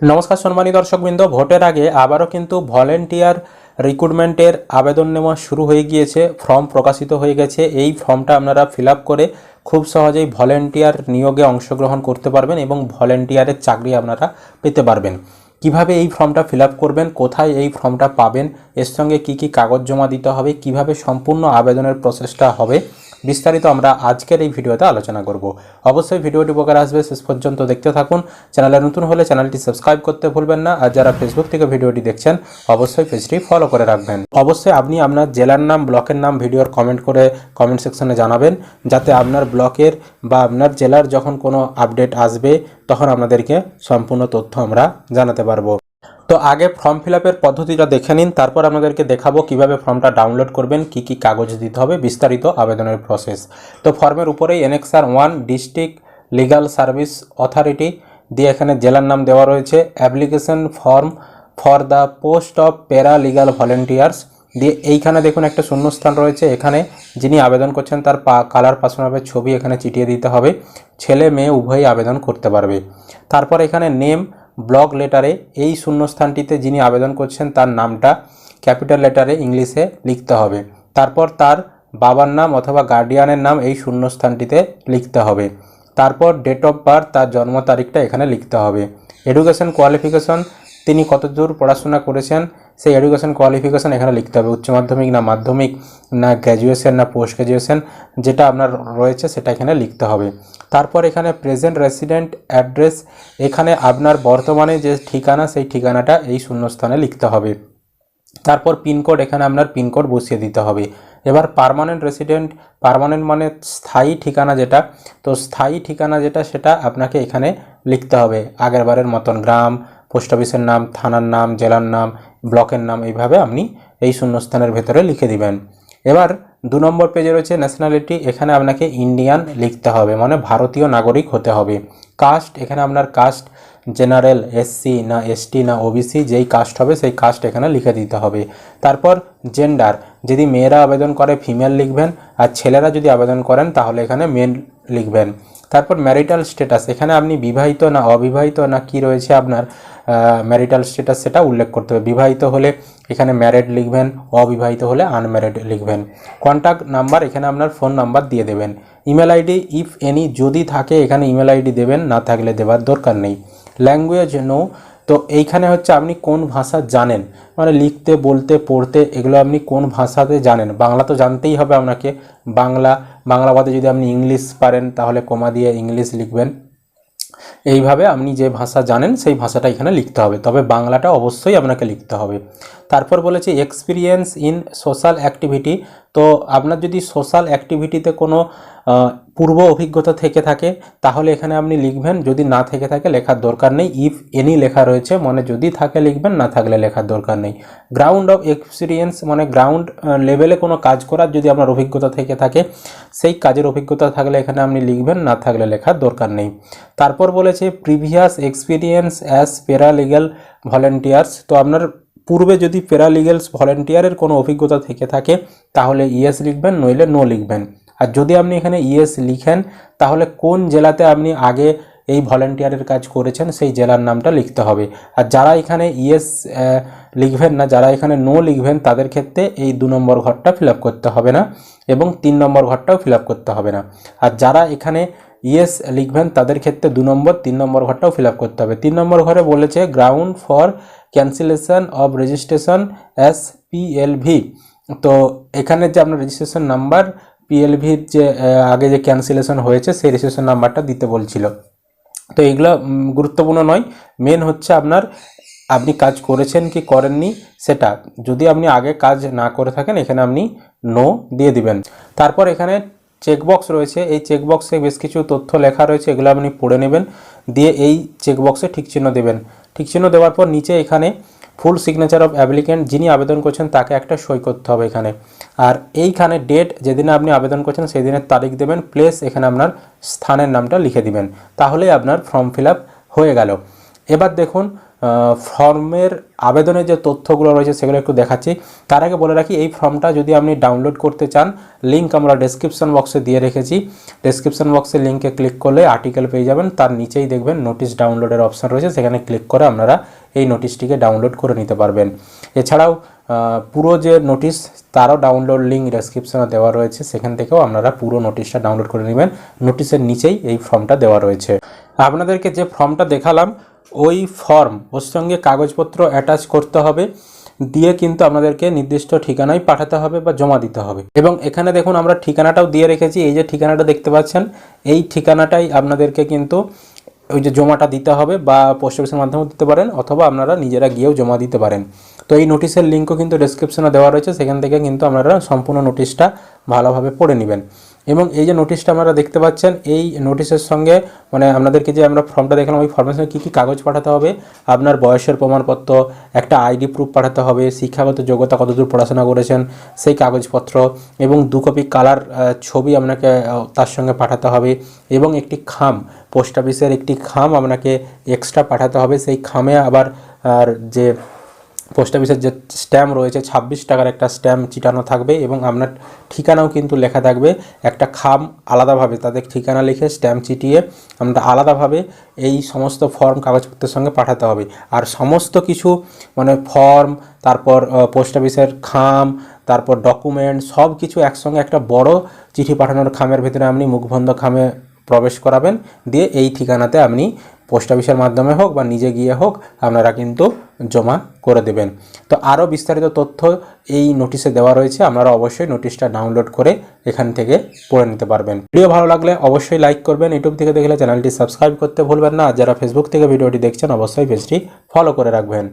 নমস্কার সম্মানী দর্শকবৃন্দ, ভোটের আগে আবারও কিন্তু ভলেন্টিয়ার রিক্রুটমেন্টের আবেদন নেওয়া শুরু হয়ে গিয়েছে, ফর্ম প্রকাশিত হয়ে গেছে। এই ফর্মটা আপনারা ফিল করে খুব সহজেই ভলেন্টিয়ার নিয়োগে অংশগ্রহণ করতে পারবেন এবং ভলেন্টিয়ারের চাকরি আপনারা পেতে পারবেন। কীভাবে এই ফর্মটা ফিল করবেন, কোথায় এই ফর্মটা পাবেন, এর সঙ্গে কি কি কাগজ জমা দিতে হবে, কীভাবে সম্পূর্ণ আবেদনের প্রসেসটা হবে বিস্তারিত আমরা আজকের এই ভিডিওতে আলোচনা করব। অবশ্যই ভিডিওটি উপকার আসবে, শেষ পর্যন্ত দেখতে থাকুন। চ্যানেলে নতুন হলে চ্যানেলটি সাবস্ক্রাইব করতে ভুলবেন না, আর যারা ফেসবুক থেকে ভিডিওটি দেখছেন, অবশ্যই পেজটি ফলো করে রাখবেন। অবশ্যই আপনি আপনার জেলার নাম, ব্লকের নাম, ভিডিওর কমেন্ট করে কমেন্ট সেকশনে জানাবেন, যাতে আপনার ব্লকের বা আপনার জেলার যখন কোনো আপডেট আসবে, তখন আপনাদেরকে সম্পূর্ণ তথ্য আমরা জানাতে পারব। তো আগে ফর্ম ফিল পদ্ধতিটা দেখে নিন, তারপর আপনাদেরকে দেখাবো কীভাবে ফর্মটা ডাউনলোড করবেন, কি কি কাগজ দিতে হবে, বিস্তারিত আবেদনের প্রসেস তো ফর্মের উপরেই annexure one district legal service authority দিয়ে এখানে জেলার নাম দেওয়া রয়েছে application form for the post of paralegal volunteers দিয়ে এইখানে দেখুন একটা শূন্যস্থান রয়েছে, এখানে যিনি আবেদন করছেন তার পা কালার পাসনাবের ছবি এখানে চিটিয়ে দিতে হবে, ছেলে, মেয়ে, উভয়ই আবেদন করতে পারবে। তারপর এখানে নেম ব্লক লেটারে এই শূন্যস্থানটিতে যিনি আবেদন করছেন তার নামটা ক্যাপিটাল লেটারে ইংলিশে লিখতে হবে। তারপর তার বাবার নাম অথবা গার্ডিয়ানের নাম এই শূন্যস্থানটিতে লিখতে হবে। তারপর ডেট অফ বার্থ, তার জন্ম তারিখটা এখানে লিখতে হবে। এডুকেশন কোয়ালিফিকেশন, তিনি কতদূর পড়াশোনা করেছেন সেই এডুকেশন কোয়ালিফিকেশন এখানে লিখতে হবে। উচ্চ মাধ্যমিক না মাধ্যমিক, না গ্র্যাজুয়েশন না পোস্ট গ্র্যাজুয়েশন যেটা আপনার রয়েছে সেটা এখানে লিখতে হবে। তারপর এখানে প্রেজেন্ট রেসিডেন্ট অ্যাড্রেস এখানে আপনার বর্তমানে যে ঠিকানা সেই ঠিকানাটা এই শূন্যস্থানে লিখতে হবে। তারপর পিনকোড এখানে আপনার পিনকোড বসিয়ে দিতে হবে। এবার পারমানেন্ট রেসিডেন্ট পারমানেন্ট মানে স্থায়ী ঠিকানা যেটা, তো স্থায়ী ঠিকানা যেটা সেটা আপনাকে এখানে লিখতে হবে। আগেরবারের মতন গ্রাম পোস্ট অফিসের নাম, থানার নাম, জেলার নাম ব্লকের নাম এইভাবে আপনি এই শূন্যস্থানের ভেতরে লিখে দিবেন। এবার দু নম্বর পেজে রয়েছে ন্যাশনালিটি এখানে আপনাকে ইন্ডিয়ান লিখতে হবে মানে ভারতীয় নাগরিক হতে হবে। কাস্ট এখানে আপনার কাস্ট জেনারেল এসসি না এসটি না ওবিসি যেই কাস্ট হবে সেই কাস্ট এখানে লিখে দিতে হবে। তারপর জেন্ডার যদি মেয়েরা আবেদন করে ফিমেল লিখবেন, আর ছেলেরা যদি আবেদন করেন, তাহলে এখানে মেল লিখবেন। তারপর ম্যারিটাল স্ট্যাটাস এখানে আপনি বিবাহিত না অবিবাহিত, না কি রয়েছে আপনার? ম্যারিটাল স্ট্যাটাস সেটা উল্লেখ করতে হবে। বিবাহিত হলে এখানে ম্যারেড লিখবেন, অবিবাহিত হলে আনম্যারেড লিখবেন। কন্ট্যাক্ট নাম্বার এখানে আপনার ফোন নাম্বার দিয়ে দেবেন। ইমেল আইডি ইফ এনি যদি থাকে, এখানে ইমেল আইডি দেবেন, না থাকলে দেওয়ার দরকার নেই। ল্যাঙ্গুয়েজ নো তো এইখানে হচ্ছে আপনি কোন ভাষা জানেন? মানে লিখতে, বলতে, পড়তে, এগুলো আপনি কোন ভাষাতে জানেন? বাংলা তো জানতেই হবে আপনাকে। বাংলা বাংলা বাদে যদি আপনি ইংলিশ পারেন, তাহলে কমা দিয়ে ইংলিশ লিখবেন। এইভাবে আপনি যে ভাষা জানেন, সেই ভাষাটা এখানে লিখতে হবে। তবে বাংলাটা অবশ্যই আপনাকে লিখতে হবে। তারপর বলেছে এক্সপিরিয়েন্স ইন সোশ্যাল অ্যাক্টিভিটি তো আপনার যদি সোশ্যাল অ্যাক্টিভিটিতে কোনো পূর্ব অভিজ্ঞতা থেকে থাকে, তাহলে এখানে আপনি লিখবেন, যদি না থেকে থাকে লেখার দরকার নেই। ইফ এনি লেখা রয়েছে মানে যদি থাকে লিখবেন, না থাকলে লেখার দরকার নেই। গ্রাউন্ড অফ এক্সপিরিয়েন্স মানে গ্রাউন্ড লেভেলে কোনো কাজ করার যদি আপনার অভিজ্ঞতা থেকে থাকে, সেই কাজের অভিজ্ঞতা থাকলে এখানে আপনি লিখবেন, না থাকলে লেখার দরকার নেই। তারপর বলেছে previous experience as paralegal volunteers তো আপনার পূর্বে যদি প্যারালিগ্যালস ভলেন্টিয়ারের কোনো অভিজ্ঞতা থেকে থাকে, তাহলে ইয়েস লিখবেন, নইলে নো লিখবেন। আর যদি আপনি এখানে ইয়েস লিখেন, তাহলে কোন জেলাতে আপনি আগে এই ভলেন্টিয়ারের কাজ করেছেন, সেই জেলার নামটা লিখতে হবে। আর যারা এখানে ইয়েস লিখবেন না, যারা এখানে নো লিখবেন, তাদের ক্ষেত্রে এই দু নম্বর ঘরটা ফিল করতে হবে না এবং তিন নম্বর ঘরটাও ফিল করতে হবে না। আর যারা এখানে ইয়েস লিখবেন, তাদের ক্ষেত্রে দু নম্বর, তিন নম্বর ঘরটাও ফিল করতে হবে। তিন নম্বর ঘরে বলেছে ground for cancellation of registration as PLV তো এখানে যে আপনার রেজিস্ট্রেশন নাম্বার পিএলভির যে আগে যে ক্যান্সেলেশন হয়েছে, সেই রেজিস্ট্রেশন নাম্বারটা দিতে বলছিল। তো এগুলো গুরুত্বপূর্ণ নয়। মেন হচ্ছে আপনার, আপনি কাজ করেছেন কি করেননি, সেটা। যদি আপনি আগে কাজ না করে থাকেন, এখানে আপনি নো দিয়ে দিবেন। তারপর এখানে চেকবক্স রয়েছে। এই চেকবক্সে বেশ কিছু তথ্য লেখা রয়েছে, এগুলো আপনি পড়ে নেবেন। দিয়ে এই চেকবক্সে ঠিক চিহ্ন দেবেন। ঠিক চিহ্ন দেওয়ার পর নিচে এখানে ফুল সিগনেচার অফ অ্যাপ্লিকেন্ট যিনি আবেদন করছেন, তাকে একটা সই করতে হবে এখানে। আর এইখানে ডেট যেদিনে আপনি আবেদন করছেন সেই দিনের তারিখ দেবেন, প্লেস এখানে আপনার স্থানের নামটা লিখে দিবেন। তাহলেই আপনার ফর্ম ফিল হয়ে গেল। এবার দেখুন ফর্মের আবেদনের যে তথ্যগুলো রয়েছে, সেগুলো একটু দেখাচ্ছি। তার আগে বলে রাখি, এই ফর্মটা যদি আপনি ডাউনলোড করতে চান লিঙ্ক আমরা ডেসক্রিপশন বক্সে দিয়ে রেখেছি। ডেসক্রিপশন বক্সে লিঙ্কে ক্লিক করলে আর্টিকেল পেয়ে যাবেন। তার নিচেই দেখবেন নোটিশ ডাউনলোডের অপশান রয়েছে। সেখানে ক্লিক করে আপনারা এই নোটিশটিকে ডাউনলোড করে নিতে পারবেন। এছাড়াও পুরো যে নোটিশ তারও ডাউনলোড লিঙ্ক ডেসক্রিপশনে দেওয়া রয়েছে। সেখান থেকেও আপনারা পুরো নোটিশটা ডাউনলোড করে নেবেন। নোটিশের নিচেই এই ফর্মটা দেওয়া রয়েছে। আপনাদেরকে যে ফর্মটা দেখালাম, ওই ফর্ম ওর সঙ্গে কাগজপত্র অ্যাটাচ করতে হবে। দিয়ে কিন্তু আপনাদেরকে নির্দিষ্ট ঠিকানায় পাঠাতে হবে বা জমা দিতে হবে। এবং এখানে দেখুন, আমরা ঠিকানাটাও দিয়ে রেখেছি। এই যে ঠিকানাটা দেখতে পাচ্ছেন, এই ঠিকানাটাই আপনাদেরকে কিন্তু ওই যে জমাটা দিতে হবে বা পোস্ট অফিসের মাধ্যমেও দিতে পারেন অথবা আপনারা নিজেরা গিয়েও জমা দিতে পারেন। তো এই নোটিশের লিঙ্কও কিন্তু ডেসক্রিপশনে দেওয়া রয়েছে, সেখান থেকে কিন্তু আপনারা সম্পূর্ণ নোটিশটা ভালোভাবে পড়ে নেবেন। এবং এই যে নোটিশটা আমরা দেখতে পাচ্ছেন, এই নোটিশের সঙ্গে মানে আপনাদেরকে যে আমরা ফর্মটা দেখলাম, ওই ফর্মের সঙ্গে কী কী কাগজ পাঠাতে হবে, আপনার বয়সের প্রমাণপত্র, একটা আইডি প্রুফ পাঠাতে হবে, শিক্ষাগত যোগ্যতা, কতদূর পড়াশোনা করেছেন, সেই কাগজপত্র এবং দু কপি কালার ছবি আপনাকে তার সঙ্গে পাঠাতে হবে এবং একটি খাম পোস্ট অফিসের একটি খাম আপনাকে এক্সট্রা পাঠাতে হবে, সেই খামে আবার, আর যে পোস্ট অফিসের যে স্ট্যাম্প রয়েছে, ছাব্বিশ টাকার একটা স্ট্যাম্প চিটানো থাকবে এবং আপনার ঠিকানাও কিন্তু লেখা থাকবে। একটা খাম আলাদাভাবে, তাদের ঠিকানা লিখে স্ট্যাম্প চিটিয়ে আমরা আলাদাভাবে এই সমস্ত ফর্ম কাগজপত্রের সঙ্গে পাঠাতে হবে। আর সমস্ত কিছু মানে ফর্ম, তারপর পোস্ট অফিসের খাম, তারপর ডকুমেন্ট, সব কিছু একসঙ্গে একটা বড় চিঠি পাঠানোর খামের ভিতরে আপনি মুখবন্ধ খামে প্রবেশ করাবেন। দিয়ে এই ঠিকানাতে আপনি পোস্ট অফিসের মাধ্যমে হোক বা নিজে গিয়ে হোক, আপনারা কিন্তু জমা করে দেবেন। তো আরও বিস্তারিত তথ্য এই নোটিশে দেওয়া রয়েছে, আপনারা অবশ্যই নোটিশটা ডাউনলোড করে এখান থেকে পড়ে নিতে পারবেন। ভিডিও ভালো লাগলে অবশ্যই লাইক করবেন, ইউটিউব থেকে দেখলে চ্যানেলটি সাবস্ক্রাইব করতে ভুলবেন না। আর যারা ফেসবুক থেকে ভিডিওটি দেখছেন, অবশ্যই পেজটি ফলো করে রাখবেন।